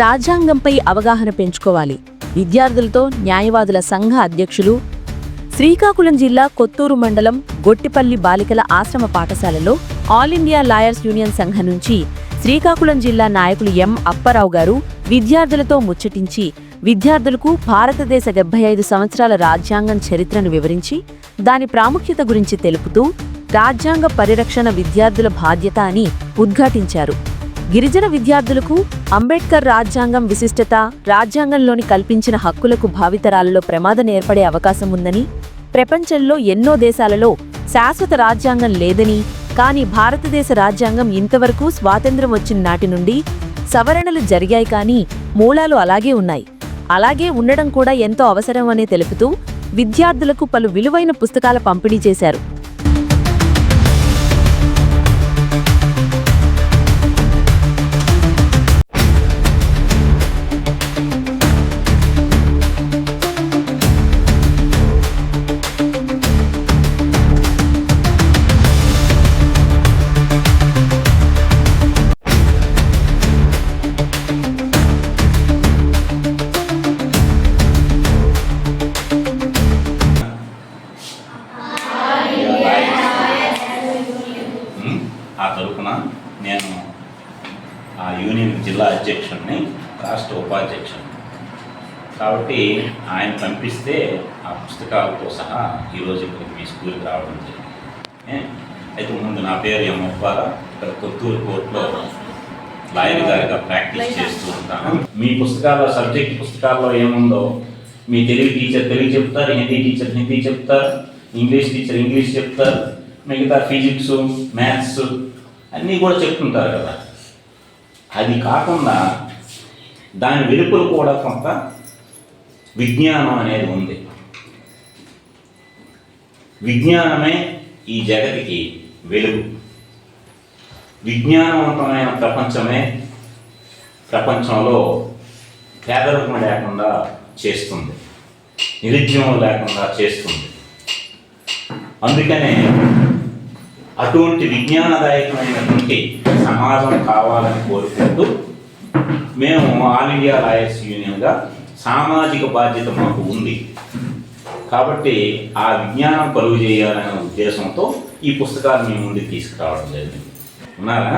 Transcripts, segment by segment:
రాజ్యాంగంపై అవగాహన పెంచుకోవాలి. విద్యార్థులతో న్యాయవాదుల సంఘ అధ్యక్షులు శ్రీకాకుళం జిల్లా కొత్తూరు మండలం గొట్టిపల్లి బాలికల ఆశ్రమ పాఠశాలలో ఆల్ ఇండియా లాయర్స్ యూనియన్ సంఘం నుంచి శ్రీకాకుళం జిల్లా నాయకులు ఎం అప్పారావు గారు విద్యార్థులతో ముచ్చటించి విద్యార్థులకు భారతదేశ డెబ్బై ఐదు సంవత్సరాల రాజ్యాంగం చరిత్రను వివరించి దాని ప్రాముఖ్యత గురించి తెలుపుతూ రాజ్యాంగ పరిరక్షణ విద్యార్థుల బాధ్యత అని ఉద్ఘాటించారు. గిరిజన విద్యార్థులకు అంబేద్కర్ రాజ్యాంగం విశిష్టత రాజ్యాంగంలోని కల్పించిన హక్కులకు భావితరాలలో ప్రమాదం ఏర్పడే అవకాశం ఉందని ప్రపంచంలో ఎన్నో దేశాలలో శాశ్వత రాజ్యాంగం లేదని కానీ భారతదేశ రాజ్యాంగం ఇంతవరకు స్వాతంత్ర్యం వచ్చిన నాటి నుండి సవరణలు జరిగాయి కానీ మూలాలు అలాగే ఉన్నాయి. అలాగే ఉండడం కూడా ఎంతో అవసరం అనే తెలుపుతూ విద్యార్థులకు పలు విలువైన పుస్తకాల పంపిణీ చేశారు. తరపున నేను ఆ యూనియన్ జిల్లా అధ్యక్షుడిని రాష్ట్ర ఉపాధ్యక్షుడిని కాబట్టి ఆయన పంపిస్తే ఆ పుస్తకాలతో సహా ఈరోజు ఇక్కడికి మీ స్కూల్కి రావడం జరిగింది? అయితే ముందు నా పేరు ఎం అప్పారా ఇక్కడ కొత్తూరు కోర్టులో లాయర్ గారిగా ప్రాక్టీస్ చేస్తూ ఉంటాను. మీ పుస్తకాల్లో సబ్జెక్ట్ పుస్తకాల్లో ఏముందో మీ తెలుగు టీచర్ తెలుగు చెప్తారు హిందీ టీచర్ హిందీ చెప్తారు ఇంగ్లీష్ టీచర్ ఇంగ్లీష్ చెప్తారు మిగతా ఫిజిక్స్ మ్యాథ్స్ అన్నీ కూడా చెప్తుంటారు కదా. అది కాకుండా దాని వెలుపల కూడా కొంత విజ్ఞానం అనేది ఉంది. విజ్ఞానమే ఈ జగతికి వెలుగు. విజ్ఞానవంతమైన ప్రపంచమే ప్రపంచంలో పేదరికం లేకుండా చేస్తుంది. నిరుద్యమం లేకుండా చేస్తుంది. అందుకనే అటువంటి విజ్ఞానదాయకమైనటువంటి సమాజం కావాలని కోరుకుంటూ మేము ఆల్ ఇండియా లాయర్స్ యూనియన్గా సామాజిక బాధ్యత మాకు ఉంది. కాబట్టి ఆ విజ్ఞానం కలుగు చేయాలనే ఉద్దేశంతో ఈ పుస్తకాలు మీ ముందుకు తీసుకురావడం జరిగింది. ఉన్నారా?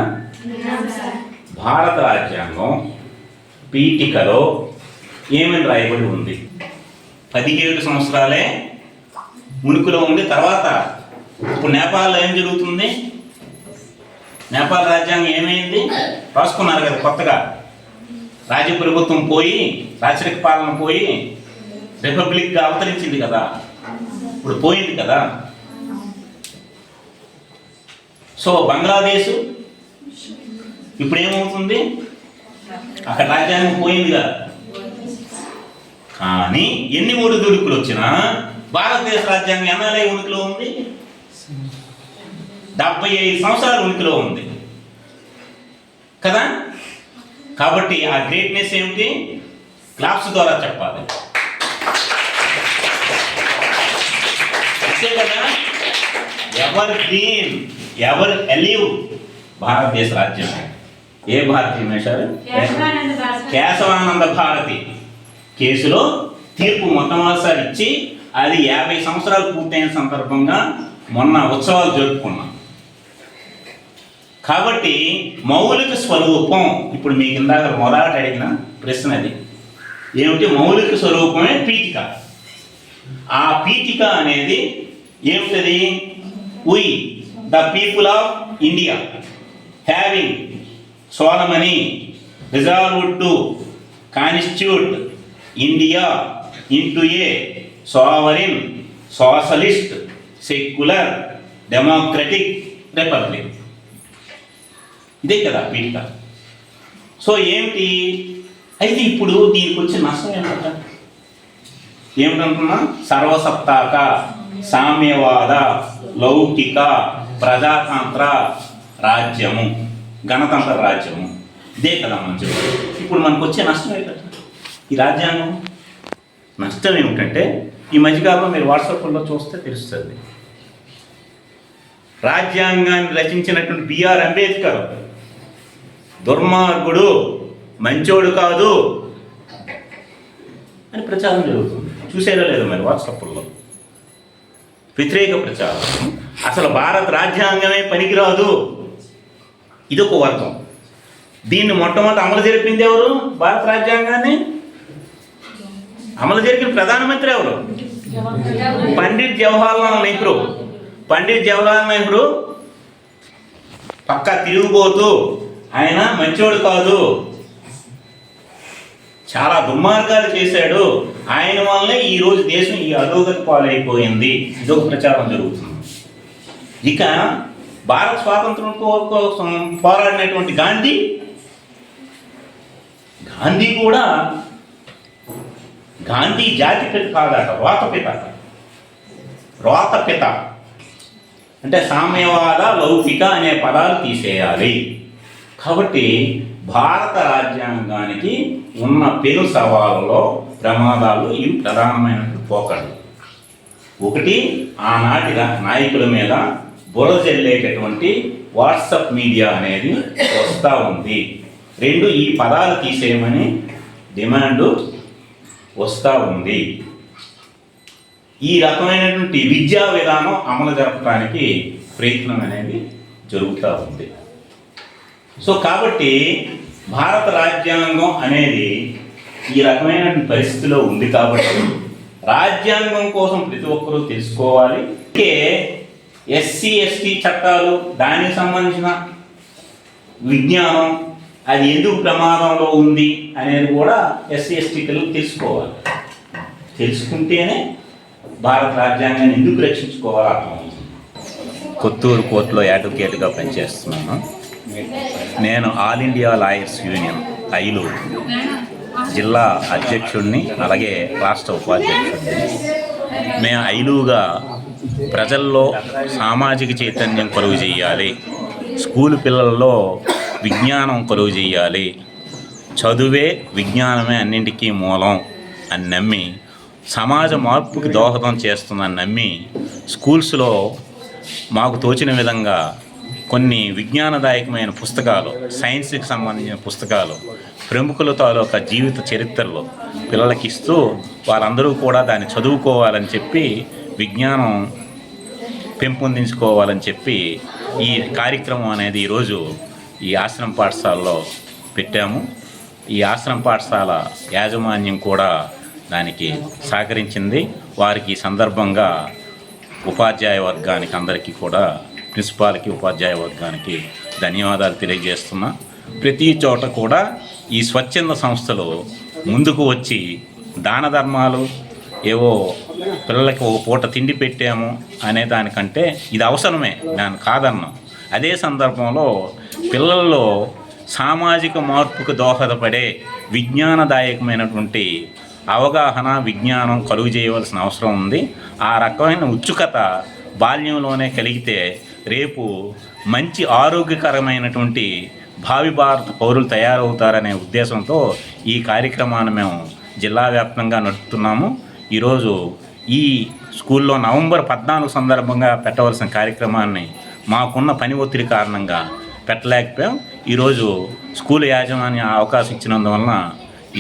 భారత రాజ్యాంగం పీఠికలో ఏమని రాయబడి ఉంది? పదిహేడు సంవత్సరాలే మునుకులో ఉండి తర్వాత ఇప్పుడు నేపాల్లో ఏం జరుగుతుంది? నేపాల్ రాజ్యాంగం ఏమైంది? రాసుకున్నారు కదా కొత్తగా. రాజ్య ప్రభుత్వం పోయి రాచరిక పాలన పోయి రిపబ్లిక్గా అవతరించింది కదా. ఇప్పుడు పోయింది కదా. సో బంగ్లాదేశ్ ఇప్పుడు ఏమవుతుంది? అక్కడ రాజ్యాంగం పోయింది కదా. కానీ ఎన్ని మూడు దుడుకులు వచ్చినా భారతదేశ రాజ్యాంగం ఎన్నాలే ఉనికిలో ఉంది? డెబ్బై ఐదు సంవత్సరాలు ఉనికిలో ఉంది. కదా? కాబట్టి ఆ గ్రేట్నెస్ ఏమిటి? క్లాప్స్ ద్వారా చెప్పాలి. అంతే కదా? ఎవర్ గ్రీన్ ఎవర్ ఎలివ్ భారతదేశ రాజ్యం. ఏ భారతీయ మేషారు భారతి. కేశవానంద భారతి. కేసులో తీర్పు మొట్టమొదటిసారి ఇచ్చి అది యాభై సంవత్సరాలు పూర్తయిన సందర్భంగా మొన్న ఉత్సవాలు జరుపుకున్నాం. కాబట్టి మౌలిక స్వరూపం ఇప్పుడు మీకు ఇందాక మొదట అడిగిన ప్రశ్న అది. ఏమిటి మౌలిక స్వరూపమే పీఠిక? ఆ పీఠిక అనేది ఏమిటది? We the people of India having solemnly resolved to constitute India into a sovereign socialist secular democratic republic. ఇదే కదా పీఠిక. సో ఏమిటి? అయితే ఇప్పుడు దీనికి వచ్చే నష్టం ఏమిట ఏమిటంటున్నా? సర్వసత్తాక సామ్యవాద లౌకిక ప్రజాతంత్ర రాజ్యము గణతంత్ర రాజ్యము. ఇదే కదా మనం ఇప్పుడు మనకు వచ్చే నష్టం ఏంటంటే ఈ రాజ్యాంగం? నష్టం ఏమిటంటే ఈ మధ్యకాలంలో మీరు వాట్సాప్లో చూస్తే తెలుస్తుంది. రాజ్యాంగాన్ని రచించినటువంటి బిఆర్ అంబేద్కర్ దుర్మార్గుడు మంచోడు కాదు అని ప్రచారం జరుగుతుంది. చూసేలా లేదు మరి వాట్సాప్లో? వ్యతిరేక ప్రచారం. అసలు భారత రాజ్యాంగమే పనికిరాదు. ఇదొక వర్గం. దీన్ని మొట్టమొదటి అమలు జరిపింది ఎవరు? భారత రాజ్యాంగాన్ని? అమలు జరిపిన ప్రధానమంత్రి ఎవరు? పండిట్ జవహర్లాల్ నెహ్రూ. పండిట్ జవహర్లాల్ నెహ్రూ పక్కా తిరిగిపోతూ ఆయన మంచోడు కాదు. చాలా దుర్మార్గాలు చేశాడు. ఆయన వల్లే ఈ రోజు దేశం ఈ అధోగతి పాలైపోయింది. ఇదొక ప్రచారం జరుగుతుంది. ఇక భారత స్వాతంత్రం కోసం పోరాడినటువంటి గాంధీ గాంధీ కూడా గాంధీ జాతి పిత కాదట రోతపిత. రోతపిత. అంటే సామ్యవాద లౌకిక అనే పదాలు తీసేయాలి. కాబట్టి భారత రాజ్యాంగానికి ఉన్న పెను సవాళ్ళలో ప్రమాదాలు ఇవి ప్రధానమైనటువంటి పోకడలు. ఒకటి ఆనాటి నాయకుల మీద బురజల్లేటటువంటి వాట్సప్ మీడియా అనేది వస్తూ ఉంది. రెండు ఈ పదాలు తీసేయమని డిమాండ్ వస్తూ ఉంది. ఈ రకమైనటువంటి విద్యా విధానం అమలు జరపడానికి ప్రయత్నం అనేది జరుగుతూ ఉంది. సో కాబట్టి భారత రాజ్యాంగం అనేది ఈ రకమైనటువంటి పరిస్థితిలో ఉంది కాబట్టి రాజ్యాంగం కోసం ప్రతి ఒక్కరూ తెలుసుకోవాలి. అందుకే ఎస్సీ ఎస్టీ చట్టాలు దానికి సంబంధించిన విజ్ఞానం అది ఎందుకు ప్రమాదంలో ఉంది అనేది కూడా ఎస్సీ ఎస్టీ పిల్లలు తెలుసుకోవాలి. తెలుసుకుంటేనే భారత రాజ్యాంగాన్ని ఎందుకు రక్షించుకోవాలో అర్థమవుతుంది కొత్తూరు కోర్టులో అడ్వకేట్గా పనిచేస్తున్నాను. నేను all India lawyers union AILU జిల్లా అధ్యక్షుడిని అలాగే రాష్ట్ర ఉపాధ్యక్షుడిని మేము ఐలుగా ప్రజల్లో సామాజిక చైతన్యం కలుగు చేయాలి. స్కూల్ పిల్లల్లో విజ్ఞానం కలుగు చేయాలి. చదువే విజ్ఞానమే అన్నింటికీ మూలం అని నమ్మి సమాజ మార్పుకి దోహదం చేస్తుందని నమ్మి స్కూల్స్లో మాకు తోచిన విధంగా కొన్ని విజ్ఞానదాయకమైన పుస్తకాలు సైన్స్కి సంబంధించిన పుస్తకాలు ప్రముఖుల తాలూకా జీవిత చరిత్రలు పిల్లలకి ఇస్తూ వాళ్ళందరూ కూడా దాన్ని చదువుకోవాలని చెప్పి విజ్ఞానం పెంపొందించుకోవాలని చెప్పి ఈ కార్యక్రమం అనేది ఈరోజు ఈ ఆశ్రమ పాఠశాలలో పెట్టాము. ఈ ఆశ్రమ పాఠశాల యాజమాన్యం కూడా దానికి సహకరించింది. వారికి సందర్భంగా ఉపాధ్యాయ వర్గానికి అందరికీ కూడా ప్రిన్సిపాల్కి ఉపాధ్యాయ వర్గానికి ధన్యవాదాలు తెలియజేస్తున్నా. ప్రతి చోట కూడా ఈ స్వచ్ఛంద సంస్థలు ముందుకు వచ్చి దాన ధర్మాలు ఏవో పిల్లలకి ఒక పూట తిండి పెట్టాము అనే దానికంటే ఇది అవసరమే దాని కాదన్నాం. అదే సందర్భంలో పిల్లల్లో సామాజిక మార్పుకు దోహదపడే విజ్ఞానదాయకమైనటువంటి అవగాహన విజ్ఞానం కలుగు చేయవలసిన అవసరం ఉంది. ఆ రకమైన ఉత్సుకత బాల్యంలోనే కలిగితే రేపు మంచి ఆరోగ్యకరమైనటువంటి భావి భారత పౌరులు తయారవుతారనే ఉద్దేశంతో ఈ కార్యక్రమాన్ని మేము జిల్లా వ్యాప్తంగా నడుపుతున్నాము. ఈరోజు ఈ స్కూల్లో నవంబర్ పద్నాలుగు సందర్భంగా పెట్టవలసిన కార్యక్రమాన్ని మాకున్న పని ఒత్తిడి కారణంగా పెట్టలేకపోయాం. ఈరోజు స్కూల్ యాజమాన్యం అవకాశం ఇచ్చినందువలన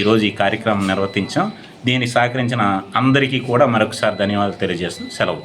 ఈరోజు ఈ కార్యక్రమం నిర్వర్తించాం. దీనికి సహకరించిన అందరికీ కూడా మరొకసారి ధన్యవాదాలు తెలియజేస్తూ సెలవు.